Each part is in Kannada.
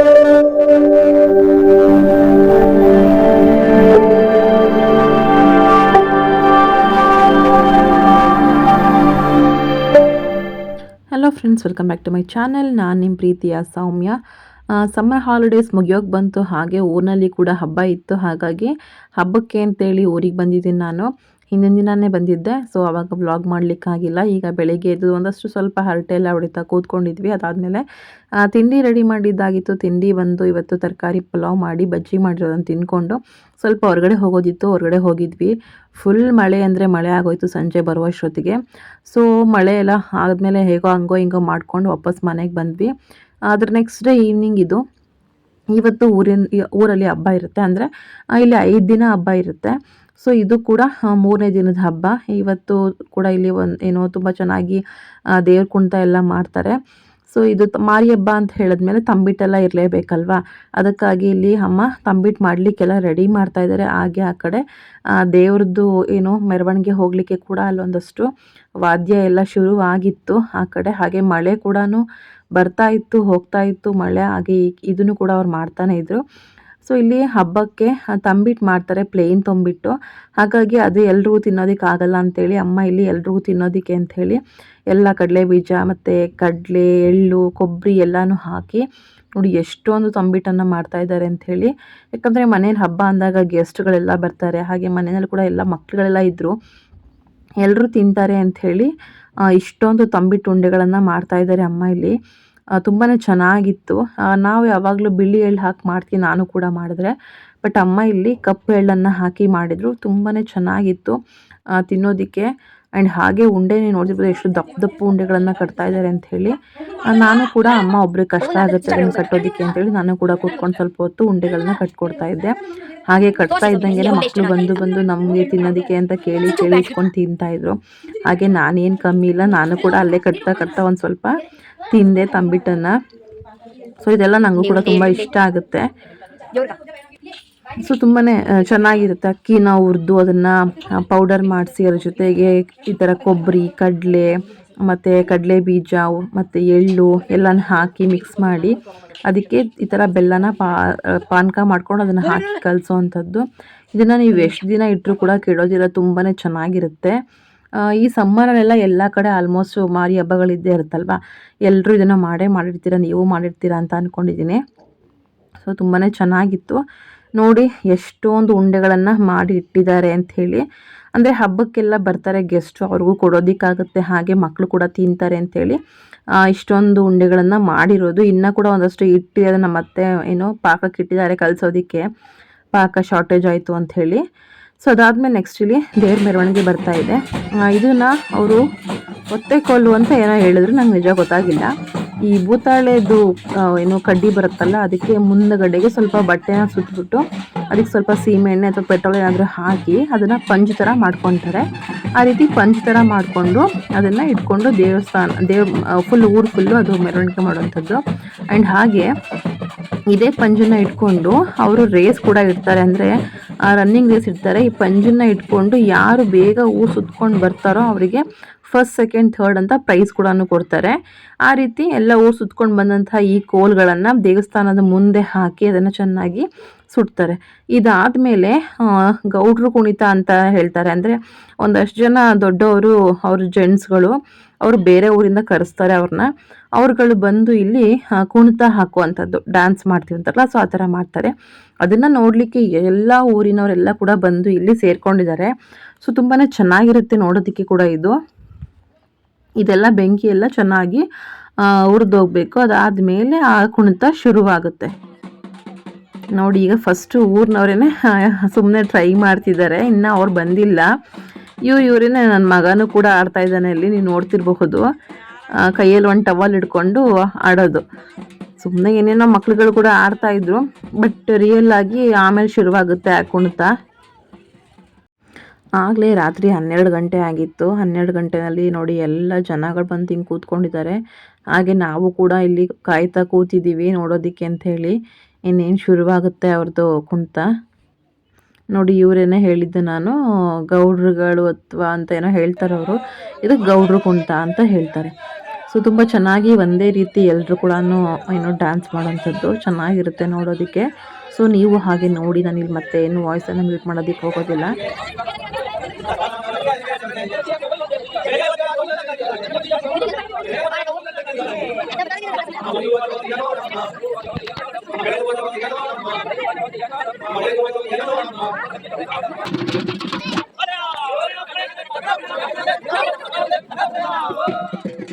Hello friends welcome back to my channel ನಾನು ನಿಮ್ಮ ಪ್ರೀತಿಯ ಸೌಮ್ಯ. ಸಮ್ಮರ್ ಹಾಲಿಡೇಸ್ ಮುಗಿಯೋಕೆ ಬಂತು, ಹಾಗೆ ಊರಿನಲ್ಲಿ ಕೂಡ ಹಬ್ಬ ಇತ್ತು. ಹಾಗಾಗಿ ಹಬ್ಬಕ್ಕೆ ಅಂತೇಳಿ ಊರಿಗೆ ಬಂದಿದ್ದೀನಿ ನಾನು. ಹಿಂದಿನ ದಿನಾನೇ ಬಂದಿದ್ದೆ. ಸೊ ಆವಾಗ ಬ್ಲಾಗ್ ಮಾಡಲಿಕ್ಕಾಗಿಲ್ಲ. ಈಗ ಬೆಳಿಗ್ಗೆ ಎದ್ದು ಒಂದಷ್ಟು ಸ್ವಲ್ಪ ಹರಟೆ ಎಲ್ಲ ಹೊಡಿತಾ ಕೂತ್ಕೊಂಡಿದ್ವಿ. ಅದಾದಮೇಲೆ ತಿಂಡಿ ರೆಡಿ ಮಾಡಿದ್ದಾಗಿತ್ತು. ತಿಂಡಿ ಬಂದು ಇವತ್ತು ತರಕಾರಿ ಪಲಾವ್ ಮಾಡಿ ಬಜ್ಜಿ ಮಾಡಿರೋದನ್ನು ತಿಂದ್ಕೊಂಡು ಸ್ವಲ್ಪ ಹೊರಗಡೆ ಹೋಗೋದಿತ್ತು. ಹೊರಗಡೆ ಹೋಗಿದ್ವಿ. ಫುಲ್ ಮಳೆ ಅಂದರೆ ಮಳೆ ಆಗೋಯ್ತು ಸಂಜೆ ಬರುವಷ್ಟೊತ್ತಿಗೆ ಸೊ ಮಳೆ ಎಲ್ಲ ಆದಮೇಲೆ ಹೇಗೋ ಹಂಗೋ ಹಿಂಗೋ ಮಾಡ್ಕೊಂಡು ವಾಪಸ್ ಮನೆಗೆ ಬಂದ್ವಿ. ಅದ್ರ ನೆಕ್ಸ್ಟ್ ಡೇ ಈವ್ನಿಂಗ್ ಇದು. ಇವತ್ತು ಊರಿನ, ಊರಲ್ಲಿ ಹಬ್ಬ ಇರುತ್ತೆ. ಅಂದರೆ ಇಲ್ಲಿ ಐದು ದಿನ ಹಬ್ಬ ಇರುತ್ತೆ. ಸೊ ಇದು ಕೂಡ ಮೂರನೇ ದಿನದ ಹಬ್ಬ. ಇವತ್ತು ಕೂಡ ಇಲ್ಲಿ ಒಂದು, ಏನೋ ತುಂಬ ಚೆನ್ನಾಗಿ ದೇವ್ರ ಕುಣಿತ ಎಲ್ಲ ಮಾಡ್ತಾರೆ. ಸೊ ಇದು ಮಾರಿ ಹಬ್ಬ ಅಂತ ಹೇಳಿದ್ಮೇಲೆ ತಂಬಿಟ್ಟೆಲ್ಲ ಇರಲೇಬೇಕಲ್ವಾ? ಅದಕ್ಕಾಗಿ ಇಲ್ಲಿ ಅಮ್ಮ ತಂಬಿಟ್ಟು ಮಾಡಲಿಕ್ಕೆಲ್ಲ ರೆಡಿ ಮಾಡ್ತಾ ಇದ್ದಾರೆ ಹಾಗೆ ಆ ಕಡೆ ದೇವ್ರದ್ದು ಏನು ಮೆರವಣಿಗೆ ಹೋಗಲಿಕ್ಕೆ ಕೂಡ ಅಲ್ಲೊಂದಷ್ಟು ವಾದ್ಯ ಎಲ್ಲ ಶುರು ಆಗಿತ್ತು ಆ ಕಡೆ. ಹಾಗೆ ಮಳೆ ಕೂಡ ಬರ್ತಾ ಇತ್ತು, ಹೋಗ್ತಾ ಇತ್ತು ಮಳೆ. ಹಾಗೆ ಇದನ್ನು ಕೂಡ ಅವ್ರು ಮಾಡ್ತಾನೆ ಇದ್ರು. ಸೊ ಇಲ್ಲಿ ಹಬ್ಬಕ್ಕೆ ತಂಬಿಟ್ಟು ಮಾಡ್ತಾರೆ ಪ್ಲೇನ್ ತಂಬಿಟ್ಟು. ಹಾಗಾಗಿ ಅದು ಎಲ್ರಿಗೂ ತಿನ್ನೋದಕ್ಕೆ ಆಗಲ್ಲ ಅಂತೇಳಿ ಅಮ್ಮ ಇಲ್ಲಿ ಎಲ್ರಿಗೂ ತಿನ್ನೋದಕ್ಕೆ ಅಂಥೇಳಿ ಎಲ್ಲ ಕಡಲೆ ಬೀಜ ಮತ್ತು ಕಡಲೆ, ಎಳ್ಳು, ಕೊಬ್ಬರಿ ಎಲ್ಲನೂ ಹಾಕಿ ನೋಡಿ ಎಷ್ಟೊಂದು ತಂಬಿಟ್ಟನ್ನು ಮಾಡ್ತಾ ಇದ್ದಾರೆ ಅಂಥೇಳಿ. ಯಾಕಂದರೆ ಮನೇಲಿ ಹಬ್ಬ ಅಂದಾಗ ಗೆಸ್ಟ್ಗಳೆಲ್ಲ ಬರ್ತಾರೆ, ಹಾಗೆ ಮನೆಯಲ್ಲಿ ಕೂಡ ಎಲ್ಲ ಮಕ್ಕಳುಗಳೆಲ್ಲ ಇದ್ದರು ಎಲ್ಲರೂ ತಿಂತಾರೆ ಅಂಥೇಳಿ ಇಷ್ಟೊಂದು ತಂಬಿಟ್ಟು ಉಂಡೆಗಳನ್ನು ಮಾಡ್ತಾಯಿದ್ದಾರೆ ಅಮ್ಮ ಇಲ್ಲಿ. ತುಂಬಾ ಚೆನ್ನಾಗಿತ್ತು. ನಾವು ಯಾವಾಗಲೂ ಬಿಳಿ ಎಳ್ಳು ಹಾಕಿ ಮಾಡ್ತೀವಿ, ನಾನು ಕೂಡ ಮಾಡಿದ್ರೆ. ಬಟ್ ಅಮ್ಮ ಇಲ್ಲಿ ಕಪ್ಪು ಎಳ್ಳನ್ನು ಹಾಕಿ ಮಾಡಿದರು ತುಂಬಾ ಚೆನ್ನಾಗಿತ್ತು. ತಿನ್ನೋದಕ್ಕೆ ಆ್ಯಂಡ್ ಹಾಗೆ ಉಂಡೆ ನೋಡಿದ್ರೆ ಎಷ್ಟು ದಪ್ಪ ದಪ್ಪ ಉಂಡೆಗಳನ್ನು ಕಟ್ತಾ ಇದ್ದಾರೆ ಅಂತ ಹೇಳಿ. ನಾನು ಕೂಡ ಅಮ್ಮ ಒಬ್ಬರಿಗೆ ಕಷ್ಟ ಆಗುತ್ತೆ ಅದನ್ನು ಕಟ್ಟೋದಕ್ಕೆ ಅಂತೇಳಿ ನಾನು ಕೂಡ ಕೂತ್ಕೊಂಡು ಸ್ವಲ್ಪ ಹೊತ್ತು ಉಂಡೆಗಳನ್ನ ಕಟ್ಕೊಡ್ತಾ ಇದ್ದೆ. ಹಾಗೆ ಕಟ್ತಾ ಇದ್ದಂಗೆ ಮಕ್ಕಳು ಬಂದು ಬಂದು ನಮಗೆ ತಿನ್ನೋದಕ್ಕೆ ಅಂತ ಕೇಳಿ ಕೇಳಿ ಇಟ್ಕೊಂಡು ತಿಂತಾಯಿದ್ರು ಹಾಗೆ ನಾನೇನು ಕಮ್ಮಿ ಇಲ್ಲ, ನಾನು ಕೂಡ ಅಲ್ಲೇ ಕಟ್ತಾ ಕಟ್ತಾ ಒಂದು ಸ್ವಲ್ಪ ತಿಂದೆ ತಂಬಿಟ್ಟನ್ನು. ಸೊ ಇದೆಲ್ಲ ನನಗೂ ಕೂಡ ತುಂಬ ಇಷ್ಟ ಆಗುತ್ತೆ. ಸೊ ತುಂಬಾ ಚೆನ್ನಾಗಿರುತ್ತೆ ಅಕ್ಕಿನ ಹುರಿದು ಅದನ್ನು ಪೌಡರ್ ಮಾಡಿಸಿ ಅದ್ರ ಜೊತೆಗೆ ಈ ಥರ ಕೊಬ್ಬರಿ ಕಡಲೆ, ಮತ್ತು ಕಡಲೆ ಬೀಜ, ಮತ್ತು ಎಳ್ಳು ಎಲ್ಲನ ಹಾಕಿ ಮಿಕ್ಸ್ ಮಾಡಿ ಅದಕ್ಕೆ ಈ ಥರ ಬೆಲ್ಲನ ಪಾ ಪಾನಕ ಮಾಡ್ಕೊಂಡು ಅದನ್ನು ಹಾಕಿ ಕಲಿಸೋ ಅಂಥದ್ದು ಇದನ್ನು ನೀವು ಎಷ್ಟು ದಿನ ಇಟ್ಟರೂ ಕೂಡ ಕೆಡೋದಿಲ್ಲ ತುಂಬಾ ಚೆನ್ನಾಗಿರುತ್ತೆ. ಈ ಸಮ್ಮರಲ್ಲೆಲ್ಲ ಎಲ್ಲ ಕಡೆ ಆಲ್ಮೋಸ್ಟ್ ಮಾರಿ ಹಬ್ಬಗಳಿದ್ದೇ ಇರುತ್ತಲ್ವ? ಎಲ್ಲರೂ ಇದನ್ನು ಮಾಡೇ ಮಾಡಿರ್ತೀರ, ನೀವು ಮಾಡಿರ್ತೀರ ಅಂತ ಅಂದ್ಕೊಂಡಿದ್ದೀನಿ ಸೊ ತುಂಬಾ ಚೆನ್ನಾಗಿತ್ತು. ನೋಡಿ ಎಷ್ಟೊಂದು ಉಂಡೆಗಳನ್ನು ಮಾಡಿ ಇಟ್ಟಿದ್ದಾರೆ ಅಂಥೇಳಿ ಅಂದರೆ ಹಬ್ಬಕ್ಕೆಲ್ಲ ಬರ್ತಾರೆ ಗೆಸ್ಟು ಅವ್ರಿಗೂ ಕೊಡೋದಕ್ಕಾಗುತ್ತೆ, ಹಾಗೆ ಮಕ್ಕಳು ಕೂಡ ತಿಂತಾರೆ ಅಂಥೇಳಿ ಇಷ್ಟೊಂದು ಉಂಡೆಗಳನ್ನು ಮಾಡಿರೋದು. ಇನ್ನೂ ಕೂಡ ಒಂದಷ್ಟು ಇಟ್ಟು ಅದನ್ನು ಮತ್ತೆ ಏನು ಪಾಕಕ್ಕೆ ಇಟ್ಟಿದ್ದಾರೆ ಕಲಿಸೋದಕ್ಕೆ. ಪಾಕ ಶಾರ್ಟೇಜ್ ಆಯಿತು ಅಂಥೇಳಿ ಸೊ ಅದಾದಮೇಲೆ ನೆಕ್ಸ್ಟ್ ಇಲ್ಲಿ ದೇವ್ರ ಮೆರವಣಿಗೆ ಬರ್ತಾ ಇದೆ. ಇದನ್ನು ಅವರು ಒತ್ತೆ ಕೊಲ್ಲು ಅಂತ ಏನೋ ಹೇಳಿದ್ರು, ನಂಗೆ ನಿಜ ಗೊತ್ತಾಗಿಲ್ಲ. ಈ ಭೂತಾಳೆದು ಏನು ಕಡ್ಡಿ ಬರುತ್ತಲ್ಲ, ಅದಕ್ಕೆ ಮುಂದಗಡೆಗೆ ಸ್ವಲ್ಪ ಬಟ್ಟೆನ ಸುತ್ತಿಬಿಟ್ಟು ಅದಕ್ಕೆ ಸ್ವಲ್ಪ ಸೀಮೆ ಎಣ್ಣೆ ಅಥವಾ ಪೆಟ್ರೋಲ್ ಏನಾದರೂ ಹಾಕಿ ಅದನ್ನು ಪಂಚ್ ಥರ ಮಾಡ್ಕೊತಾರೆ. ಆ ರೀತಿ ಪಂಚ್ ಥರ ಮಾಡಿಕೊಂಡು ಅದನ್ನು ಇಟ್ಕೊಂಡು ದೇವಸ್ಥಾನ, ದೇವ್ ಫುಲ್ ಊರು ಫುಲ್ಲು ಅದು ಮೆರವಣಿಗೆ ಮಾಡುವಂಥದ್ದು. ಆ್ಯಂಡ್ ಹಾಗೆ ಇದೇ ಪಂಜನ್ನು ಇಟ್ಕೊಂಡು ಅವರು ರೇಸ್ ಕೂಡ ಇಡ್ತಾರೆ. ಅಂದರೆ ರನ್ನಿಂಗ್ ರೇಸ್ ಇಡ್ತಾರೆ. ಈ ಪಂಜಿನ ಇಟ್ಕೊಂಡು ಯಾರು ಬೇಗ ಊರು ಸುತ್ಕೊಂಡು ಬರ್ತಾರೋ ಅವರಿಗೆ ಫಸ್ಟ್ ಸೆಕೆಂಡ್ ಥರ್ಡ್ ಅಂತ ಪ್ರೈಸ್ ಕೂಡ ಕೊಡ್ತಾರೆ. ಆ ರೀತಿ ಎಲ್ಲ ಊರು ಸುತ್ಕೊಂಡು ಬಂದಂತಹ ಈ ಕೋಲ್ಗಳನ್ನು ದೇವಸ್ಥಾನದ ಮುಂದೆ ಹಾಕಿ ಅದನ್ನು ಚೆನ್ನಾಗಿ ಸುಡ್ತಾರೆ. ಇದಾದಮೇಲೆ ಗೌಡ್ರು ಕುಣಿತ ಅಂತ ಹೇಳ್ತಾರೆ. ಅಂದರೆ ಒಂದಷ್ಟು ಜನ ದೊಡ್ಡವರು, ಅವ್ರ ಜೆಂಟ್ಸ್ಗಳು ಅವರು ಬೇರೆ ಊರಿಂದ ಕರೆಸ್ತಾರೆ ಅವ್ರನ್ನ ಅವ್ರುಗಳು ಬಂದು ಇಲ್ಲಿ ಕುಣಿತ ಹಾಕುವಂಥದ್ದು ಡ್ಯಾನ್ಸ್ ಮಾಡ್ತೀವಿ ಅಂತಾರಲ್ಲ ಸೊ ಆ ಥರ ಮಾಡ್ತಾರೆ. ಅದನ್ನು ನೋಡಲಿಕ್ಕೆ ಎಲ್ಲ ಊರಿನವರೆಲ್ಲ ಕೂಡ ಬಂದು ಇಲ್ಲಿ ಸೇರ್ಕೊಂಡಿದ್ದಾರೆ. ಸೊ ತುಂಬಾ ಚೆನ್ನಾಗಿರುತ್ತೆ ನೋಡೋದಕ್ಕೆ ಕೂಡ ಇದು. ಇದೆಲ್ಲ ಬೆಂಕಿ ಎಲ್ಲ ಚೆನ್ನಾಗಿ ಹುರಿದೋಗ್ಬೇಕು ಅದಾದಮೇಲೆ ಆ ಕುಣಿತ ಶುರುವಾಗುತ್ತೆ. ನೋಡಿ, ಈಗ ಫಸ್ಟು ಊರಿನವ್ರೇ ಸುಮ್ಮನೆ ಟ್ರೈ ಮಾಡ್ತಿದ್ದಾರೆ. ಇನ್ನು ಅವ್ರು ಬಂದಿಲ್ಲ. ಇವ್ರು ಇವರೇನೆ ನನ್ನ ಮಗನೂ ಕೂಡ ಆಡ್ತಾ ಇದ್ದಾನೆ ಇಲ್ಲಿ ನೀವು ನೋಡ್ತಿರಬಹುದು. ಕೈಯಲ್ಲಿ ಒಂದು ಟವಲ್ ಹಿಡ್ಕೊಂಡು ಆಡೋದು. ಸುಮ್ಮನೆ ಏನೇನೋ ಮಕ್ಳುಗಳು ಕೂಡ ಆಡ್ತಾ ಇದ್ರು, ಬಟ್ ರಿಯಲ್ ಆಗಿ ಆಮೇಲೆ ಶುರುವಾಗುತ್ತೆ ಕುಣಿತ. ಆಗಲೇ ರಾತ್ರಿ ಹನ್ನೆರಡು ಗಂಟೆ ಆಗಿತ್ತು. ಹನ್ನೆರಡು ಗಂಟೆಯಲ್ಲಿ ನೋಡಿ ಎಲ್ಲ ಜನಗಳು ಬಂದು ಹಿಂಗೆ ಕೂತ್ಕೊಂಡಿದ್ದಾರೆ. ಹಾಗೆ ನಾವು ಕೂಡ ಇಲ್ಲಿ ಕಾಯ್ತಾ ಕೂತಿದ್ದೀವಿ ನೋಡೋದಕ್ಕೆ ಹೇಳಿ. ಇನ್ನೇನು ಶುರುವಾಗುತ್ತೆ ಅವ್ರದ್ದು ಕುಣಿತ? ನೋಡಿ, ಇವರೇನೇ ಹೇಳಿದ್ದು ನಾನು, ಗೌಡ್ರುಗಳು ಅಥವಾ ಅಂತ ಏನೋ ಹೇಳ್ತಾರೆ ಅವರು. ಇದು ಗೌಡ್ರು ಕುಣಿತ ಅಂತ ಹೇಳ್ತಾರೆ. ಸೊ, ತುಂಬ ಚೆನ್ನಾಗಿ ಒಂದೇ ರೀತಿ ಎಲ್ಲರೂ ಕೂಡ ಏನು ಡ್ಯಾನ್ಸ್ ಮಾಡೋಂಥದ್ದು ಚೆನ್ನಾಗಿರುತ್ತೆ ನೋಡೋದಕ್ಕೆ. ಸೊ, ನೀವು ಹಾಗೆ ನೋಡಿ, ನಾನು ಇಲ್ಲಿ ಮತ್ತೆ ಏನು ವಾಯ್ಸನ್ನು ಮ್ಯೂಟ್ ಮಾಡೋದಕ್ಕೆ ಹೋಗೋದಿಲ್ಲ. Thank you.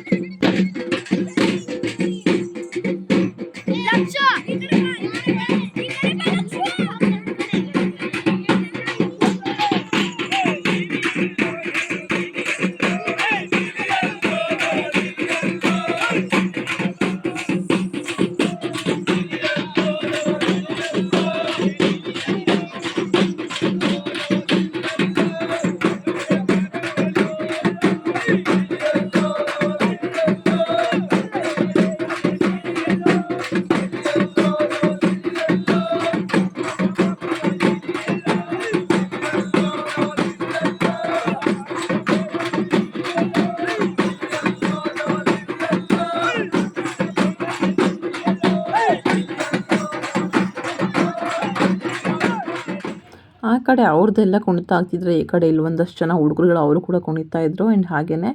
ಕಡೆ ಅವ್ರದ್ದೆಲ್ಲ ಕುಣಿತ ಆಗ್ತಿದ್ರೆ ಈ ಕಡೆ ಇಲ್ಲಿ ಒಂದಷ್ಟು ಜನ ಹುಡುಗರುಗಳು ಅವರು ಕೂಡ ಕುಣಿತಾ ಇದ್ರು. ಆ್ಯಂಡ್ ಹಾಗೆಯೇ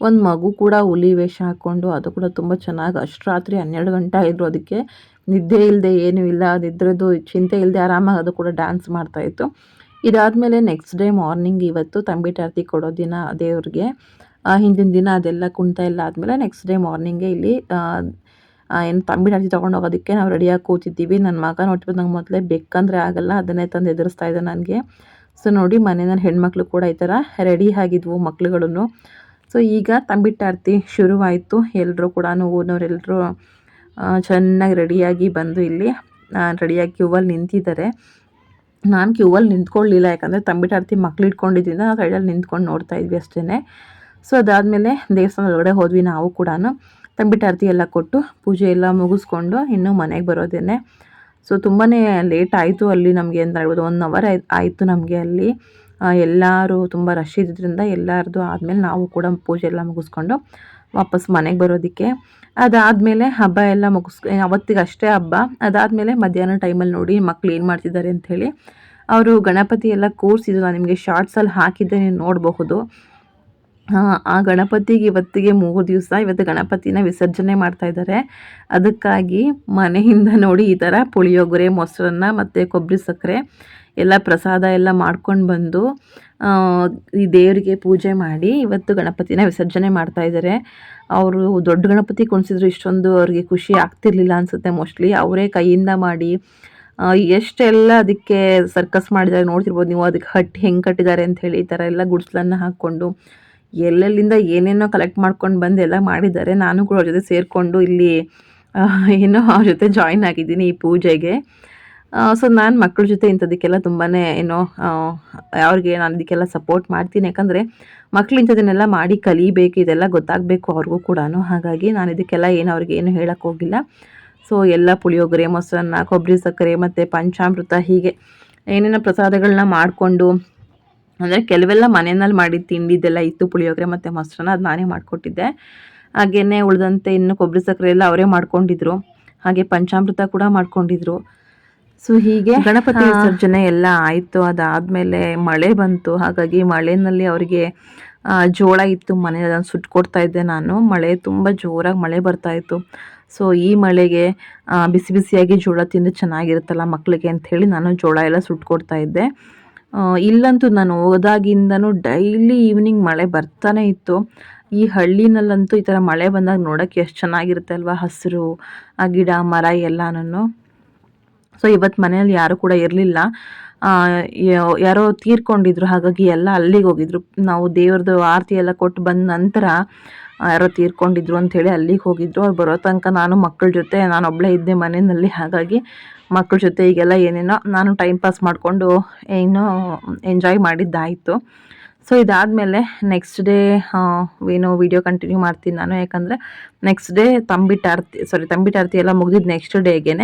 ಒಂದು ಮಗು ಕೂಡ ಹುಲಿ ವೇಷ ಹಾಕ್ಕೊಂಡು ಅದು ಕೂಡ ತುಂಬ ಚೆನ್ನಾಗಿ ಅಷ್ಟು ರಾತ್ರಿ ಹನ್ನೆರಡು ಗಂಟೆ ಆಗಿದ್ರು ಅದಕ್ಕೆ. ನಿದ್ದೆ ಇಲ್ಲದೆ ಏನೂ ಇಲ್ಲ, ನಿದ್ರೆದು ಚಿಂತೆ ಇಲ್ಲದೆ ಆರಾಮಾಗಿ ಅದು ಕೂಡ ಡ್ಯಾನ್ಸ್ ಮಾಡ್ತಾಯಿತ್ತು ಇದಾದಮೇಲೆ ನೆಕ್ಸ್ಟ್ ಡೇ ಮಾರ್ನಿಂಗ್ ಇವತ್ತು ತಂಬಿಟಾರತಿ ಕೊಡೋ ದಿನ ದೇವ್ರಿಗೆ. ಹಿಂದಿನ ದಿನ ಅದೆಲ್ಲ ಕುಣಿತ ಎಲ್ಲ ಆದಮೇಲೆ ನೆಕ್ಸ್ಟ್ ಡೇ ಮಾರ್ನಿಂಗೇ ಇಲ್ಲಿ ಏನು ತಂಬಿಟಾರತಿ ತೊಗೊಂಡು ಹೋಗೋದಕ್ಕೆ ನಾವು ರೆಡಿಯಾಗಿ ಕೂತಿದ್ದೀವಿ. ನನ್ನ ಮಗ ನೋಡ್ಬಿಟ್ಟು ನಂಗೆ ಮೊದಲೇ ಬೆಕ್ಕಂದರೆ ಆಗಲ್ಲ, ಅದನ್ನೇ ತಂದು ಎದುರಿಸ್ತಾ ಇದ್ದೆ ನನಗೆ. ಸೊ ನೋಡಿ ಮನೆಯ ಹೆಣ್ಮಕ್ಳು ಕೂಡ ಈ ಥರ ರೆಡಿ ಆಗಿದ್ವು ಮಕ್ಳುಗಳನ್ನು. ಸೊ ಈಗ ತಂಬಿಟ್ಟಾರ್ತಿ ಶುರುವಾಯಿತು. ಎಲ್ಲರೂ ಕೂಡ ಊರಿನವರೆಲ್ಲರೂ ಚೆನ್ನಾಗಿ ರೆಡಿಯಾಗಿ ಬಂದು ಇಲ್ಲಿ ರೆಡಿಯಾಗಿ ಕ್ಯೂವಲ್ಲಿ ನಿಂತಿದ್ದಾರೆ. ನಾನು ಕ್ಯೂವಲ್ಲಿ ನಿಂತ್ಕೊಳ್ಳಿಲ್ಲ, ಯಾಕಂದರೆ ತಂಬಿಟ್ಟಾರ್ತಿ ಮಕ್ಳು ಇಟ್ಕೊಂಡಿದ್ದರಿಂದ ನಾವು ಸೈಡಲ್ಲಿ ನಿಂತ್ಕೊಂಡು ನೋಡ್ತಾ ಇದ್ವಿ ಅಷ್ಟೇ ಸೊ ಅದಾದಮೇಲೆ ದೇವಸ್ಥಾನದೊಳಗಡೆ ಹೋದ್ವಿ ನಾವು ಕೂಡ ತಂಬಿಟಾರತಿ ಎಲ್ಲ ಕೊಟ್ಟು ಪೂಜೆ ಎಲ್ಲ ಮುಗಿಸ್ಕೊಂಡು ಇನ್ನು ಮನೆಗೆ ಬರೋದೇನೆ. ಸೊ ತುಂಬಾ ಲೇಟ್ ಆಯಿತು ಅಲ್ಲಿ ನಮಗೆ ಅಂತ ಹೇಳ್ಬೋದು. ಒನ್ ಅವರ್ ಆಯಿತು ನಮಗೆ ಅಲ್ಲಿ. ಎಲ್ಲರೂ ತುಂಬ ರಶ್ ಇದ್ದಿದ್ದರಿಂದ ಎಲ್ಲರದು ಆದಮೇಲೆ ನಾವು ಕೂಡ ಪೂಜೆ ಎಲ್ಲ ಮುಗಿಸ್ಕೊಂಡು ವಾಪಸ್ ಮನೆಗೆ ಬರೋದಕ್ಕೆ. ಅದಾದಮೇಲೆ ಹಬ್ಬ ಎಲ್ಲ ಮುಗಿಸ್ ಅವತ್ತಿಗೆ ಅಷ್ಟೇ ಹಬ್ಬ. ಅದಾದಮೇಲೆ ಮಧ್ಯಾಹ್ನ ಟೈಮಲ್ಲಿ ನೋಡಿ ಮಕ್ಕಳು ಏನು ಮಾಡ್ತಿದ್ದಾರೆ ಅಂಥೇಳಿ ಅವರು ಗಣಪತಿ ಎಲ್ಲ ಕೂರಿಸಿದ್ರು. ನಾನು ನಿಮಗೆ ಶಾರ್ಟ್ಸಲ್ಲಿ ಹಾಕಿದ್ದೆ ನೀವು ನೋಡಬಹುದು. ಆ ಗಣಪತಿಗೆ ಇವತ್ತಿಗೆ ಮೂರು ದಿವಸ ಇವತ್ತು ಗಣಪತಿನ ವಿಸರ್ಜನೆ ಮಾಡ್ತಾ ಇದ್ದಾರೆ. ಅದಕ್ಕಾಗಿ ಮನೆಯಿಂದ ನೋಡಿ ಈ ಥರ ಪುಳಿಯೋಗರೆ ಮೊಸರನ್ನ ಮತ್ತು ಕೊಬ್ಬರಿ ಸಕ್ಕರೆ ಎಲ್ಲ ಪ್ರಸಾದ ಎಲ್ಲ ಮಾಡ್ಕೊಂಡು ಬಂದು ಈ ದೇವರಿಗೆ ಪೂಜೆ ಮಾಡಿ ಇವತ್ತು ಗಣಪತಿನ ವಿಸರ್ಜನೆ ಮಾಡ್ತಾ ಇದ್ದಾರೆ. ಅವರು ದೊಡ್ಡ ಗಣಪತಿ ಕುಣಿಸಿದ್ರು ಇಷ್ಟೊಂದು ಅವ್ರಿಗೆ ಖುಷಿ ಆಗ್ತಿರ್ಲಿಲ್ಲ ಅನಿಸುತ್ತೆ ಮೋಸ್ಟ್ಲಿ. ಅವರೇ ಕೈಯಿಂದ ಮಾಡಿ ಎಷ್ಟೆಲ್ಲ ಅದಕ್ಕೆ ಸರ್ಕಸ್ ಮಾಡಿದ್ದಾರೆ ನೋಡ್ತಿರ್ಬೋದು ನೀವು. ಅದಕ್ಕೆ ಹಟ್ಟಿ ಹೆಂಗೆ ಕಟ್ಟಿದ್ದಾರೆ ಅಂತ ಹೇಳಿ ಈ ಥರ ಎಲ್ಲ ಗುಡ್ಸ್ಲನ್ನು ಹಾಕ್ಕೊಂಡು ಎಲ್ಲೆಲ್ಲಿಂದ ಏನೇನೋ ಕಲೆಕ್ಟ್ ಮಾಡ್ಕೊಂಡು ಬಂದು ಎಲ್ಲ ಮಾಡಿದ್ದಾರೆ. ನಾನು ಕೂಡ ಅವ್ರ ಜೊತೆ ಸೇರಿಕೊಂಡು ಇಲ್ಲಿ ಏನೋ ಅವ್ರ ಜೊತೆ ಜಾಯಿನ್ ಆಗಿದ್ದೀನಿ ಈ ಪೂಜೆಗೆ. ಸೊ ನಾನು ಮಕ್ಕಳ ಜೊತೆ ಇಂಥದಕ್ಕೆಲ್ಲ ತುಂಬಾ ಏನೋ ಅವ್ರಿಗೆ ನಾನು ಇದಕ್ಕೆಲ್ಲ ಸಪೋರ್ಟ್ ಮಾಡ್ತೀನಿ. ಯಾಕಂದರೆ ಮಕ್ಳು ಇಂಥದನ್ನೆಲ್ಲ ಮಾಡಿ ಕಲಿಬೇಕು, ಇದೆಲ್ಲ ಗೊತ್ತಾಗಬೇಕು ಅವ್ರಿಗೂ ಕೂಡ ಹಾಗಾಗಿ ನಾನು ಇದಕ್ಕೆಲ್ಲ ಏನು ಅವ್ರಿಗೆ ಏನು ಹೇಳಕ್ಕೆ ಹೋಗಿಲ್ಲ. ಸೊ ಎಲ್ಲ ಪುಳಿಯೋಗರೆ, ಮೊಸರನ್ನ ಕೊಬ್ಬರಿ ಸಕ್ಕರೆ ಮತ್ತು ಪಂಚಾಮೃತ ಹೀಗೆ ಏನೇನೋ ಪ್ರಸಾದಗಳನ್ನ ಮಾಡಿಕೊಂಡು ಅಂದರೆ ಕೆಲವೆಲ್ಲ ಮನೆಯಲ್ಲಿ ಮಾಡಿದ ತಿಂಡಿದೆಲ್ಲ ಇತ್ತು ಪುಳಿಯೋಗರೆ ಮತ್ತು ಮೊಸರನ್ನ ಅದು ನಾನೇ ಮಾಡಿಕೊಟ್ಟಿದ್ದೆ. ಹಾಗೆಯೇ ಉಳಿದಂತೆ ಇನ್ನು ಕೊಬ್ಬರಿ ಸಕ್ಕರೆ ಎಲ್ಲ ಅವರೇ ಮಾಡ್ಕೊಂಡಿದ್ರು. ಹಾಗೆ ಪಂಚಾಮೃತ ಕೂಡ ಮಾಡ್ಕೊಂಡಿದ್ರು. ಸೊ ಹೀಗೆ ಗಣಪತಿ ವಿಸರ್ಜನೆ ಎಲ್ಲ ಆಯಿತು. ಅದಾದಮೇಲೆ ಮಳೆ ಬಂತು. ಹಾಗಾಗಿ ಮಳೆಯಲ್ಲಿ ಅವರಿಗೆ ಜೋಳ ಇತ್ತು. ಮನೆ ಅದನ್ನು ಸುಟ್ಕೊಡ್ತಾ ಇದ್ದೆ ನಾನು. ಮಳೆ ತುಂಬ ಜೋರಾಗಿ ಮಳೆ ಬರ್ತಾ ಇತ್ತು. ಸೊ ಈ ಮಳೆಗೆ ಬಿಸಿ ಬಿಸಿಯಾಗಿ ಜೋಳ ತಿಂದು ಚೆನ್ನಾಗಿರುತ್ತಲ್ಲ ಮಕ್ಕಳಿಗೆ ಅಂಥೇಳಿ ನಾನು ಜೋಳ ಎಲ್ಲ ಸುಟ್ಕೊಡ್ತಾ ಇದ್ದೆ. ಇಲ್ಲಂತೂ ನಾನು ಹೋದಾಗಿಂದನೂ ಡೈಲಿ ಈವ್ನಿಂಗ್ ಮಳೆ ಬರ್ತಾನೆ ಇತ್ತು. ಈ ಹಳ್ಳಿನಲ್ಲಂತೂ ಈ ಥರ ಮಳೆ ಬಂದಾಗ ನೋಡೋಕ್ಕೆ ಎಷ್ಟು ಚೆನ್ನಾಗಿರುತ್ತೆ ಅಲ್ವಾ ಹಸಿರು, ಆ ಗಿಡ, ಮರ ಎಲ್ಲನೂ ಸೊ ಇವತ್ತು ಮನೆಯಲ್ಲಿ ಯಾರು ಕೂಡ ಇರಲಿಲ್ಲ. ಯಾರೋ ತೀರ್ಕೊಂಡಿದ್ರು, ಹಾಗಾಗಿ ಎಲ್ಲ ಅಲ್ಲಿಗೆ ಹೋಗಿದ್ರು. ನಾವು ದೇವ್ರದ್ದು ಆರತಿ ಎಲ್ಲ ಕೊಟ್ಟು ಬಂದ ನಂತರ ಯಾರೋ ತೀರ್ಕೊಂಡಿದ್ರು ಅಂಥೇಳಿ ಅಲ್ಲಿಗೆ ಹೋಗಿದ್ರು. ಅವ್ರು ಬರೋ ತನಕ ನಾನು ಮಕ್ಕಳ ಜೊತೆ ನಾನು ಒಬ್ಬಳೇ ಇದ್ದೆ ಮನೆಯಲ್ಲಿ, ಹಾಗಾಗಿ ಮಕ್ಕಳ ಜೊತೆ ಈಗೆಲ್ಲ ಏನೇನೋ ನಾನು ಟೈಮ್ ಪಾಸ್ ಮಾಡಿಕೊಂಡು ಏನೋ ಎಂಜಾಯ್ ಮಾಡಿದ್ದಾಯಿತು. ಸೊ ಇದಾದಮೇಲೆ ನೆಕ್ಸ್ಟ್ ಡೇ ಏನು ವಿಡಿಯೋ ಕಂಟಿನ್ಯೂ ಮಾಡ್ತೀನಿ ನಾನು. ಯಾಕಂದರೆ ನೆಕ್ಸ್ಟ್ ಡೇ ತಂಬಿಟಾರ್ತಿ ಸಾರಿ ತಂಬಿಟಾರ್ತಿ ಎಲ್ಲ ಮುಗಿದಿದ್ದು ನೆಕ್ಸ್ಟ್ ಡೇಗೆ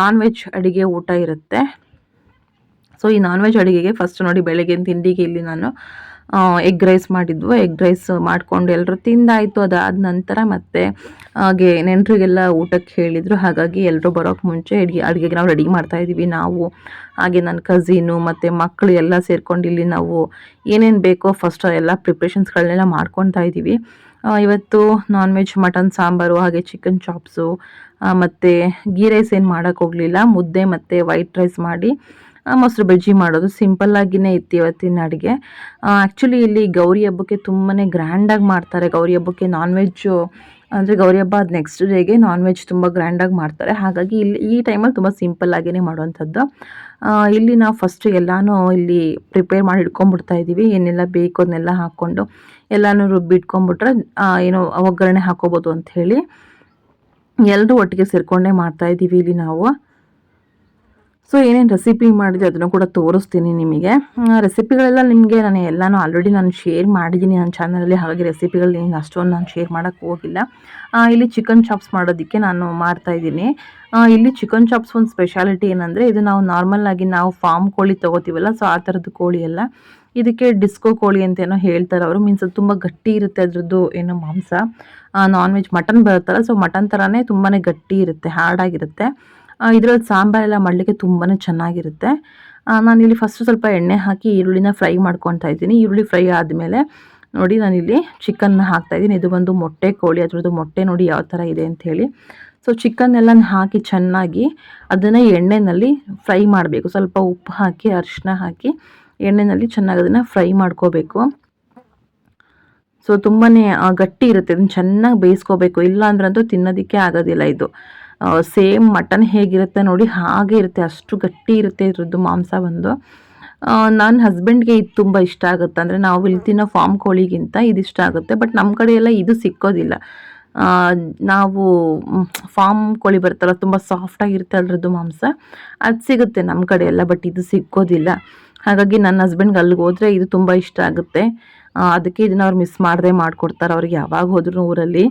ನಾನ್ ವೆಜ್ ಅಡುಗೆ ಊಟ ಇರುತ್ತೆ. ಸೊ ಈ ನಾನ್ ವೆಜ್ ಅಡುಗೆಗೆ ಫಸ್ಟ್ ನೋಡಿ ಬೆಳಗ್ಗೆ ತಿಂಡಿಗೆ ಇಲ್ಲಿ ನಾನು ಎಗ್ ರೈಸ್ ಮಾಡಿದ್ವು. ಎಗ್ ರೈಸ್ ಮಾಡ್ಕೊಂಡು ಎಲ್ಲರೂ ತಿಂದಾಯಿತು. ಅದಾದ ನಂತರ ಮತ್ತೆ ಹಾಗೆ ನೆಂಟರಿಗೆಲ್ಲ ಊಟಕ್ಕೆ ಹೇಳಿದರು. ಹಾಗಾಗಿ ಎಲ್ಲರೂ ಬರೋಕ್ಕೆ ಮುಂಚೆ ಅಡುಗೆ, ಅಡುಗೆಗೆ ನಾವು ರೆಡಿ ಮಾಡ್ತಾ ಇದ್ದೀವಿ. ನಾವು, ಹಾಗೆ ನನ್ನ ಕಸಿನು ಮತ್ತು ಮಕ್ಕಳು ಎಲ್ಲ ಸೇರ್ಕೊಂಡು ಇಲ್ಲಿ ನಾವು ಏನೇನು ಬೇಕೋ ಫಸ್ಟ್ ಎಲ್ಲ ಪ್ರಿಪ್ರೇಷನ್ಸ್ಗಳನ್ನೆಲ್ಲ ಮಾಡ್ಕೊತಾ ಇದ್ದೀವಿ. ಇವತ್ತು ನಾನ್ ವೆಜ್ ಮಟನ್ ಸಾಂಬಾರು, ಹಾಗೆ ಚಿಕನ್ ಚಾಪ್ಸು ಮತ್ತು ಗೀ ರೈಸ್ ಏನು ಮಾಡೋಕ್ಕೋಗಲಿಲ್ಲ ಮುದ್ದೆ ಮತ್ತು ವೈಟ್ ರೈಸ್ ಮಾಡಿ ಮೊಸರು ಬಜ್ಜಿ ಮಾಡೋದು ಸಿಂಪಲ್ಲಾಗಿಯೇ ಇತ್ತು ಇವತ್ತಿನ ಅಡುಗೆ. ಆ್ಯಕ್ಚುಲಿ ಇಲ್ಲಿ ಗೌರಿ ಹಬ್ಬಕ್ಕೆ ತುಂಬಾ ಗ್ರ್ಯಾಂಡಾಗಿ ಮಾಡ್ತಾರೆ. ಗೌರಿ ಹಬ್ಬಕ್ಕೆ ನಾನ್ ವೆಜ್ಜು ಅಂದರೆ ಗೌರಿ ಹಬ್ಬ ಅದು ನೆಕ್ಸ್ಟ್ ಡೇಗೆ ನಾನ್ ವೆಜ್ ತುಂಬ ಗ್ರ್ಯಾಂಡಾಗಿ ಮಾಡ್ತಾರೆ. ಹಾಗಾಗಿ ಇಲ್ಲಿ ಈ ಟೈಮಲ್ಲಿ ತುಂಬ ಸಿಂಪಲ್ಲಾಗಿಯೇ ಮಾಡುವಂಥದ್ದು. ಆ, ಇಲ್ಲಿ ನಾವು ಫಸ್ಟು ಎಲ್ಲನೂ ಇಲ್ಲಿ ಪ್ರಿಪೇರ್ ಮಾಡಿ ಇಟ್ಕೊಂಡ್ಬಿಡ್ತಾ ಇದ್ದೀವಿ ಏನೆಲ್ಲ ಬೇಕು ಅದನ್ನೆಲ್ಲ ಹಾಕ್ಕೊಂಡು ಎಲ್ಲನೂ ರುಬ್ಬಿ ಇಟ್ಕೊಂಡ್ಬಿಟ್ರೆ ಏನು ಒಗ್ಗರಣೆ ಹಾಕೋಬೋದು ಅಂತ ಹೇಳಿ. ಎಲ್ಲರೂ ಒಟ್ಟಿಗೆ ಸೇರಿಕೊಂಡೇ ಮಾಡ್ತಾ ಇದ್ದೀವಿ ಇಲ್ಲಿ ನಾವು. ಸೊ ಏನೇನು ರೆಸಿಪಿ ಮಾಡಿದೆ ಅದನ್ನು ಕೂಡ ತೋರಿಸ್ತೀನಿ ನಿಮಗೆ. ರೆಸಿಪಿಗಳೆಲ್ಲ ನಿಮಗೆ ನಾನು ಎಲ್ಲನೂ ಆಲ್ರೆಡಿ ನಾನು ಶೇರ್ ಮಾಡಿದ್ದೀನಿ. ನನ್ನ ಚಾನಲಲ್ಲಿ ಹಾಗಾಗಿ ರೆಸಿಪಿಗಳು ಏನು ಅಷ್ಟೊಂದು ನಾನು ಶೇರ್ ಮಾಡೋಕ್ಕೆ ಹೋಗಿಲ್ಲ. ಇಲ್ಲಿ ಚಿಕನ್ ಚಾಪ್ಸ್ ಮಾಡೋದಕ್ಕೆ ನಾನು ಮಾಡ್ತಾ ಇದ್ದೀನಿ. ಇಲ್ಲಿ ಚಿಕನ್ ಚಾಪ್ಸ್ ಒಂದು ಸ್ಪೆಷಾಲಿಟಿ ಏನಂದರೆ ಇದು ನಾವು ನಾರ್ಮಲ್ ಆಗಿ ನಾವು ಫಾರ್ಮ್ ಕೋಳಿ ತೊಗೋತೀವಲ್ಲ ಸೊ ಆ ಥರದ್ದು ಕೋಳಿ ಎಲ್ಲ ಇದಕ್ಕೆ ಡಿಸ್ಕೋ ಕೋಳಿ ಅಂತೇನೋ ಹೇಳ್ತಾರೆ ಅವರು. ಮೀನ್ಸ್ ಅದು ತುಂಬ ಗಟ್ಟಿ ಇರುತ್ತೆ ಅದರದ್ದು ಏನೋ ಮಾಂಸ. ನಾನ್ ವೆಜ್ ಮಟನ್ ಬರುತ್ತಲ್ಲ ಸೊ ಮಟನ್ ಥರನೇ ತುಂಬಾ ಗಟ್ಟಿ ಇರುತ್ತೆ ಹಾರ್ಡಾಗಿರುತ್ತೆ ಇದರಲ್ಲಿ ಸಾಂಬಾರೆಲ್ಲ ಮಾಡಲಿಕ್ಕೆ ತುಂಬಾ ಚೆನ್ನಾಗಿರುತ್ತೆ. ನಾನು ನಾನಿಲ್ಲಿ ಫಸ್ಟು ಸ್ವಲ್ಪ ಎಣ್ಣೆ ಹಾಕಿ ಈರುಳ್ಳಿನ ಫ್ರೈ ಮಾಡ್ಕೊತಾ ಇದ್ದೀನಿ. ಈರುಳ್ಳಿ ಫ್ರೈ ಆದಮೇಲೆ ನೋಡಿ ನಾನಿಲ್ಲಿ ಚಿಕನ್ನ ಹಾಕ್ತಾ ಇದ್ದೀನಿ. ಇದು ಬಂದು ಮೊಟ್ಟೆ, ಕೋಳಿ, ಅದರದ್ದು ಮೊಟ್ಟೆ ನೋಡಿ ಯಾವ ಥರ ಇದೆ ಅಂತ ಹೇಳಿ. ಸೊ ಚಿಕನ್ನೆಲ್ಲ ಹಾಕಿ ಚೆನ್ನಾಗಿ ಅದನ್ನು ಎಣ್ಣೆಯಲ್ಲಿ ಫ್ರೈ ಮಾಡಬೇಕು. ಸ್ವಲ್ಪ ಉಪ್ಪು ಹಾಕಿ ಅರಿಶಿನ ಹಾಕಿ ಎಣ್ಣೆಯಲ್ಲಿ ಚೆನ್ನಾಗಿ ಅದನ್ನು ಫ್ರೈ ಮಾಡ್ಕೋಬೇಕು. ಸೊ ತುಂಬಾ ಗಟ್ಟಿ ಇರುತ್ತೆ. ಅದನ್ನು ಚೆನ್ನಾಗಿ ಬೇಯಿಸ್ಕೋಬೇಕು. ಇಲ್ಲ ಅಂದ್ರಂತೂ ತಿನ್ನೋದಕ್ಕೆ ಆಗೋದಿಲ್ಲ ಇದು. ಸೇಮ್ ಮಟನ್ ಹೇಗಿರುತ್ತೆ ನೋಡಿ, ಹಾಗೆ ಇರುತ್ತೆ, ಅಷ್ಟು ಗಟ್ಟಿ ಇರುತ್ತೆ ಇದ್ರದ್ದು ಮಾಂಸ ಬಂದು. ನನ್ನ ಹಸ್ಬೆಂಡ್ಗೆ ಇದು ತುಂಬ ಇಷ್ಟ ಆಗುತ್ತೆ. ಅಂದರೆ ನಾವು ಇಲ್ಲಿ ತಿನ್ನೋ ಫಾರ್ಮ್ ಕೋಳಿಗಿಂತ ಇದು ಇಷ್ಟ ಆಗುತ್ತೆ. ಬಟ್ ನಮ್ಮ ಕಡೆ ಇದು ಸಿಕ್ಕೋದಿಲ್ಲ. ನಾವು ಫಾರ್ಮ್ ಕೋಳಿ ಬರುತ್ತಲ್ಲ, ತುಂಬ ಸಾಫ್ಟಾಗಿರುತ್ತೆ ಅದರದ್ದು ಮಾಂಸ. ಅದು ಸಿಗುತ್ತೆ ನಮ್ಮ ಕಡೆ ಬಟ್ ಇದು ಸಿಕ್ಕೋದಿಲ್ಲ. ಹಾಗಾಗಿ ನನ್ನ ಹಸ್ಬೆಂಡ್ಗೆ ಅಲ್ಲಿಗೆ ಹೋದರೆ ಇದು ತುಂಬ ಇಷ್ಟ ಆಗುತ್ತೆ. ಅದಕ್ಕೆ ಇದನ್ನ ಅವ್ರು ಮಿಸ್ ಮಾಡದೆ ಮಾಡಿಕೊಡ್ತಾರೆ ಅವ್ರಿಗೆ ಯಾವಾಗ ಹೋದ್ರು ಊರಲ್ಲಿ.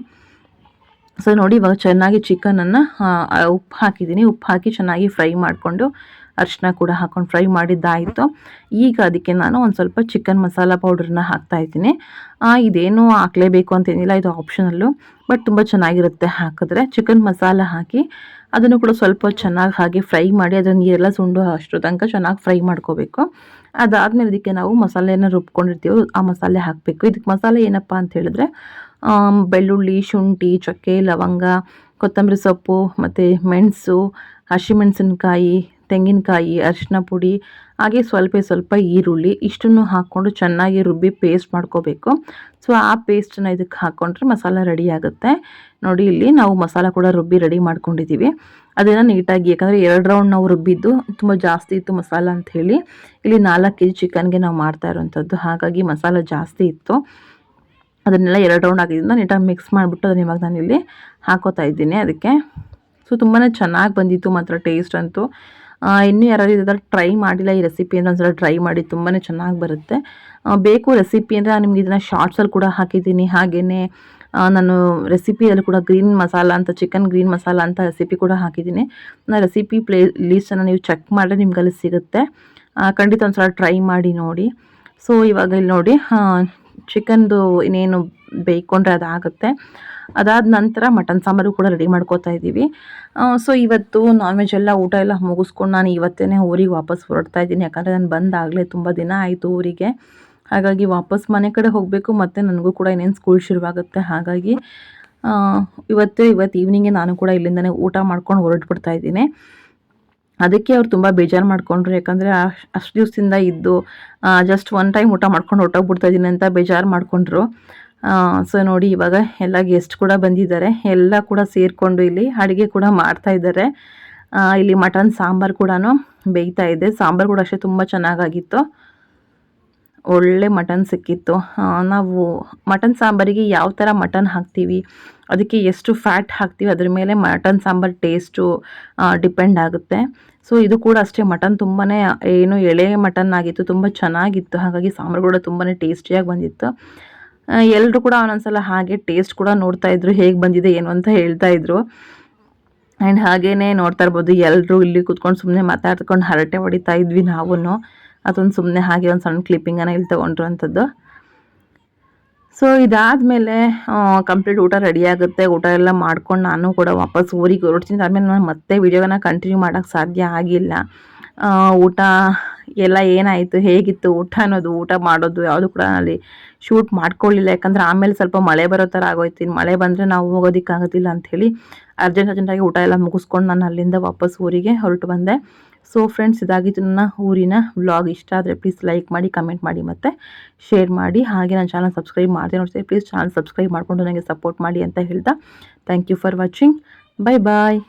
ಸೊ ನೋಡಿ ಇವಾಗ ಚೆನ್ನಾಗಿ ಚಿಕನನ್ನು ಉಪ್ಪು ಹಾಕಿದ್ದೀನಿ. ಉಪ್ಪು ಹಾಕಿ ಚೆನ್ನಾಗಿ ಫ್ರೈ ಮಾಡಿಕೊಂಡು ಅರಿಶಿನ ಕೂಡ ಹಾಕೊಂಡು ಫ್ರೈ ಮಾಡಿದ್ದಾಯಿತು. ಈಗ ಅದಕ್ಕೆ ನಾನು ಒಂದು ಸ್ವಲ್ಪ ಚಿಕನ್ ಮಸಾಲ ಪೌಡ್ರನ್ನ ಹಾಕ್ತಾ ಇದ್ದೀನಿ. ಇದೇನು ಹಾಕಲೇಬೇಕು ಅಂತೇನಿಲ್ಲ, ಇದು ಆಪ್ಷನಲ್ಲು. ಬಟ್ ತುಂಬ ಚೆನ್ನಾಗಿರುತ್ತೆ ಹಾಕಿದ್ರೆ. ಚಿಕನ್ ಮಸಾಲ ಹಾಕಿ ಅದನ್ನು ಕೂಡ ಸ್ವಲ್ಪ ಚೆನ್ನಾಗಿ ಹಾಗೆ ಫ್ರೈ ಮಾಡಿ, ಅದರ ನೀರೆಲ್ಲ ಸುಂಡು ಅಷ್ಟು ತನಕ ಚೆನ್ನಾಗಿ ಫ್ರೈ ಮಾಡ್ಕೋಬೇಕು. ಅದಾದಮೇಲೆ ಇದಕ್ಕೆ ನಾವು ಮಸಾಲೆಯನ್ನು ರುಬ್ಕೊಂಡಿರ್ತೀವಿ ಆ ಮಸಾಲೆ ಹಾಕಬೇಕು. ಇದಕ್ಕೆ ಮಸಾಲೆ ಏನಪ್ಪ ಅಂತ ಹೇಳಿದ್ರೆ ಬೆಳ್ಳುಳ್ಳಿ, ಶುಂಠಿ, ಚಕ್ಕೆ, ಲವಂಗ, ಕೊತ್ತಂಬರಿ ಸೊಪ್ಪು, ಮತ್ತು ಮೆಣಸು ಹಸಿಮೆಣಸಿನಕಾಯಿ ತೆಂಗಿನಕಾಯಿ, ಅರಿಶಿನ ಪುಡಿ, ಹಾಗೆ ಸ್ವಲ್ಪ ಸ್ವಲ್ಪ ಈರುಳ್ಳಿ, ಇಷ್ಟನ್ನು ಹಾಕ್ಕೊಂಡು ಚೆನ್ನಾಗಿ ರುಬ್ಬಿ ಪೇಸ್ಟ್ ಮಾಡ್ಕೋಬೇಕು. ಸೊ ಆ ಪೇಸ್ಟನ್ನ ಇದಕ್ಕೆ ಹಾಕ್ಕೊಂಡ್ರೆ ಮಸಾಲ ರೆಡಿ ಆಗುತ್ತೆ. ನೋಡಿ, ಇಲ್ಲಿ ನಾವು ಮಸಾಲ ಕೂಡ ರುಬ್ಬಿ ರೆಡಿ ಮಾಡ್ಕೊಂಡಿದ್ದೀವಿ. ಅದನ್ನು ನೀಟಾಗಿ, ಯಾಕಂದರೆ ಎರಡು ರೌಂಡ್ ನಾವು ರುಬ್ಬಿದ್ದು ತುಂಬ ಜಾಸ್ತಿ ಇತ್ತು ಮಸಾಲ ಅಂತ ಹೇಳಿ ಇಲ್ಲಿ ನಾಲ್ಕು ಕೆ ಜಿ ಚಿಕನ್ಗೆ ನಾವು ಮಾಡ್ತಾ ಇರೋವಂಥದ್ದು. ಹಾಗಾಗಿ ಮಸಾಲ ಜಾಸ್ತಿ ಇತ್ತು. ಅದನ್ನೆಲ್ಲ ಎರಡು ರೌಂಡ್ ಆಗಿದ್ದರಿಂದ ನೀಟಾಗಿ ಮಿಕ್ಸ್ ಮಾಡಿಬಿಟ್ಟು ಅದನ್ನ ಇವಾಗ ನಾನಿಲ್ಲಿ ಹಾಕೋತಾ ಇದ್ದೀನಿ ಅದಕ್ಕೆ. ಸೊ ತುಂಬಾ ಚೆನ್ನಾಗಿ ಬಂದಿತ್ತು ಮಾತ್ರ ಟೇಸ್ಟ್ ಅಂತೂ. ಇನ್ನೂ ಯಾರಾದರೂ ಇದರ ಟ್ರೈ ಮಾಡಿಲ್ಲ ಈ ರೆಸಿಪಿ ಅಂದರೆ ಒಂದ್ಸಲ ಟ್ರೈ ಮಾಡಿ ತುಂಬಾ ಚೆನ್ನಾಗಿ ಬರುತ್ತೆ. ಬೇಕು ರೆಸಿಪಿ ಅಂದರೆ ನಿಮ್ಗೆ ಇದನ್ನು ಶಾರ್ಟ್ಸಲ್ಲಿ ಕೂಡ ಹಾಕಿದ್ದೀನಿ. ಹಾಗೇ ನಾನು ರೆಸಿಪಿಯಲ್ಲಿ ಕೂಡ ಗ್ರೀನ್ ಮಸಾಲ ಅಂತ ಚಿಕನ್ ಗ್ರೀನ್ ಮಸಾಲ ಅಂತ ರೆಸಿಪಿ ಕೂಡ ಹಾಕಿದ್ದೀನಿ. ನಾನು ರೆಸಿಪಿ ಪ್ಲೇ ಲೀಸ್ಟನ್ನು ನೀವು ಚೆಕ್ ಮಾಡಿದ್ರೆ ನಿಮ್ಗೆ ಅಲ್ಲಿ ಸಿಗುತ್ತೆ ಖಂಡಿತ ಒಂದ್ಸಲ ಟ್ರೈ ಮಾಡಿ ನೋಡಿ. ಸೊ ಇವಾಗ ಇಲ್ಲಿ ನೋಡಿ ಚಿಕನ್ದು ಇನ್ನೇನು ಬೇಯ್ಕೊಂಡ್ರೆ ಅದಾಗುತ್ತೆ. ಅದಾದ ನಂತರ ಮಟನ್ ಸಾಂಬಾರು ಕೂಡ ರೆಡಿ ಮಾಡ್ಕೋತಾ ಇದ್ದೀವಿ. ಸೊ ಇವತ್ತು ನಾನ್ ವೆಜ್ ಎಲ್ಲ ಊಟ ಎಲ್ಲ ಮುಗಿಸ್ಕೊಂಡು ನಾನು ಇವತ್ತೇ ಊರಿಗೆ ವಾಪಸ್ ಹೊರಡ್ತಾ ಇದ್ದೀನಿ. ಯಾಕಂದರೆ ನಾನು ಬಂದಾಗಲೇ ತುಂಬ ದಿನ ಆಯಿತು ಊರಿಗೆ. ಹಾಗಾಗಿ ವಾಪಸ್ ಮನೆ ಕಡೆ ಹೋಗಬೇಕು, ಮತ್ತು ನನಗೂ ಕೂಡ ಇನ್ನೇನು ಸ್ಕೂಲ್ ಶುರುವಾಗುತ್ತೆ. ಹಾಗಾಗಿ ಇವತ್ತೇ, ಇವತ್ತು ಈವ್ನಿಂಗೆ ನಾನು ಕೂಡ ಇಲ್ಲಿಂದನೇ ಊಟ ಮಾಡ್ಕೊಂಡು ಹೊರಟ್ಬಿಡ್ತಾ ಇದ್ದೀನಿ. ಅದಕ್ಕೆ ಅವ್ರು ತುಂಬ ಬೇಜಾರು ಮಾಡ್ಕೊಂಡ್ರು. ಯಾಕಂದರೆ ಅಷ್ಟು ದಿವಸದಿಂದ ಇದ್ದು ಜಸ್ಟ್ ಒನ್ ಟೈಮ್ ಊಟ ಮಾಡ್ಕೊಂಡು ಹೊಟ್ಟೋಗ್ಬಿಡ್ತಾ ಇದ್ದೀನಿ ಅಂತ ಬೇಜಾರು ಮಾಡಿಕೊಂಡ್ರು. ಸೊ ನೋಡಿ ಇವಾಗ ಎಲ್ಲ ಗೆಸ್ಟ್ ಕೂಡ ಬಂದಿದ್ದಾರೆ. ಎಲ್ಲ ಕೂಡ ಸೇರಿಕೊಂಡು ಇಲ್ಲಿ ಅಡುಗೆ ಕೂಡ ಮಾಡ್ತಾ ಇದ್ದಾರೆ. ಇಲ್ಲಿ ಮಟನ್ ಸಾಂಬಾರು ಕೂಡ ಬೇಯ್ತಾ ಇದೆ. ಸಾಂಬಾರು ಕೂಡ ಅಷ್ಟೇ ತುಂಬ ಚೆನ್ನಾಗಾಗಿತ್ತು. ಒಳ್ಳೆ ಮಟನ್ ಸಿಕ್ಕಿತ್ತು. ನಾವು ಮಟನ್ ಸಾಂಬಾರಿಗೆ ಯಾವ ಥರ ಮಟನ್ ಹಾಕ್ತೀವಿ, ಅದಕ್ಕೆ ಎಷ್ಟು ಫ್ಯಾಟ್ ಹಾಕ್ತೀವಿ, ಅದ್ರ ಮೇಲೆ ಮಟನ್ ಸಾಂಬಾರು ಟೇಸ್ಟು ಡಿಪೆಂಡ್ ಆಗುತ್ತೆ. ಸೊ, ಇದು ಕೂಡ ಅಷ್ಟೇ, ಮಟನ್ ತುಂಬಾ ಏನು ಎಳೆ ಮಟನ್ ಆಗಿತ್ತು, ತುಂಬ ಚೆನ್ನಾಗಿತ್ತು. ಹಾಗಾಗಿ ಸಾಂಬಾರು ಕೂಡ ತುಂಬಾ ಟೇಸ್ಟಿಯಾಗಿ ಬಂದಿತ್ತು. ಎಲ್ಲರೂ ಕೂಡ ಒಂದೊಂದ್ಸಲ ಹಾಗೆ ಟೇಸ್ಟ್ ಕೂಡ ನೋಡ್ತಾ ಇದ್ರು, ಹೇಗೆ ಬಂದಿದೆ, ಏನು ಅಂತ ಹೇಳ್ತಾ ಇದ್ರು. ಆ್ಯಂಡ್ ಹಾಗೇ ನೋಡ್ತಾ ಇರ್ಬೋದು ಎಲ್ಲರೂ ಇಲ್ಲಿ ಕೂತ್ಕೊಂಡು ಸುಮ್ಮನೆ ಮಾತಾಡ್ಕೊಂಡು ಹರಟೆ ಹೊಡಿತಾ ಇದ್ವಿ ನಾವು ಅದೊಂದು ಸುಮ್ಮನೆ ಹಾಗೆ ಒಂದು ಸಣ್ಣ ಕ್ಲಿಪ್ಪಿಂಗನ್ನು ಇಲ್ಲಿ ತೊಗೊಂಡಿರೋಂಥದ್ದು ಸೊ ಇದಾದಮೇಲೆ ಕಂಪ್ಲೀಟ್ ಊಟ ರೆಡಿ ಆಗುತ್ತೆ. ಊಟ ಎಲ್ಲ ಮಾಡ್ಕೊಂಡು ನಾನು ಕೂಡ ವಾಪಸ್ ಊರಿಗೆ ಹೊರಡ್ತೀನಿ. ಆದಮೇಲೆ ನಾನು ಮತ್ತೆ ವಿಡಿಯೋನ ಕಂಟಿನ್ಯೂ ಮಾಡೋಕ್ಕೆ ಸಾಧ್ಯ ಆಗಿಲ್ಲ. ಊಟ ಎಲ್ಲ ಏನಾಯಿತು, ಹೇಗಿತ್ತು, ಊಟ ಅನ್ನೋದು, ಊಟ ಮಾಡೋದು ಯಾವುದು ಕೂಡ ಅಲ್ಲಿ ಶೂಟ್ ಮಾಡ್ಕೊಳ್ಳಿಲ್ಲ. ಯಾಕಂದ್ರೆ ಆಮೇಲೆ ಸ್ವಲ್ಪ ಮಳೆ ಬರೋ ಥರ ಆಗೋಯ್ತು. ಮಳೆ ಬಂದರೆ ನಾವು ಹೋಗೋದಕ್ಕಾಗೋದಿಲ್ಲ ಅಂಥೇಳಿ ಅರ್ಜೆಂಟ್ ಅರ್ಜೆಂಟಾಗಿ ಊಟ ಎಲ್ಲ ಮುಗಿಸ್ಕೊಂಡು ನಾನು ಅಲ್ಲಿಂದ ವಾಪಸ್ ಊರಿಗೆ ಹೊರಟು ಬಂದೆ. ಸೊ ಫ್ರೆಂಡ್ಸ್ ಇದಾಗಿತ್ತು ನನ್ನ ಊರಿನ ವ್ಲಾಗ್ ಇಷ್ಟ ಆದರೆ ಪ್ಲೀಸ್ ಲೈಕ್ ಮಾಡಿ ಕಮೆಂಟ್ ಮಾಡಿ ಮತ್ತು ಶೇರ್ ಮಾಡಿ. ಹಾಗೆ ನನ್ನ ಚಾನಲ್ ಸಬ್ಸ್ಕ್ರೈಬ್ ಮಾಡಿದೆ ನೋಡ್ತೀವಿ ಪ್ಲೀಸ್ ಚಾನಲ್ ಸಬ್ಸ್ಕ್ರೈಬ್ ಮಾಡಿಕೊಂಡು ನನಗೆ ಸಪೋರ್ಟ್ ಮಾಡಿ ಅಂತ ಹೇಳ್ತಾ thank you for watching bye bye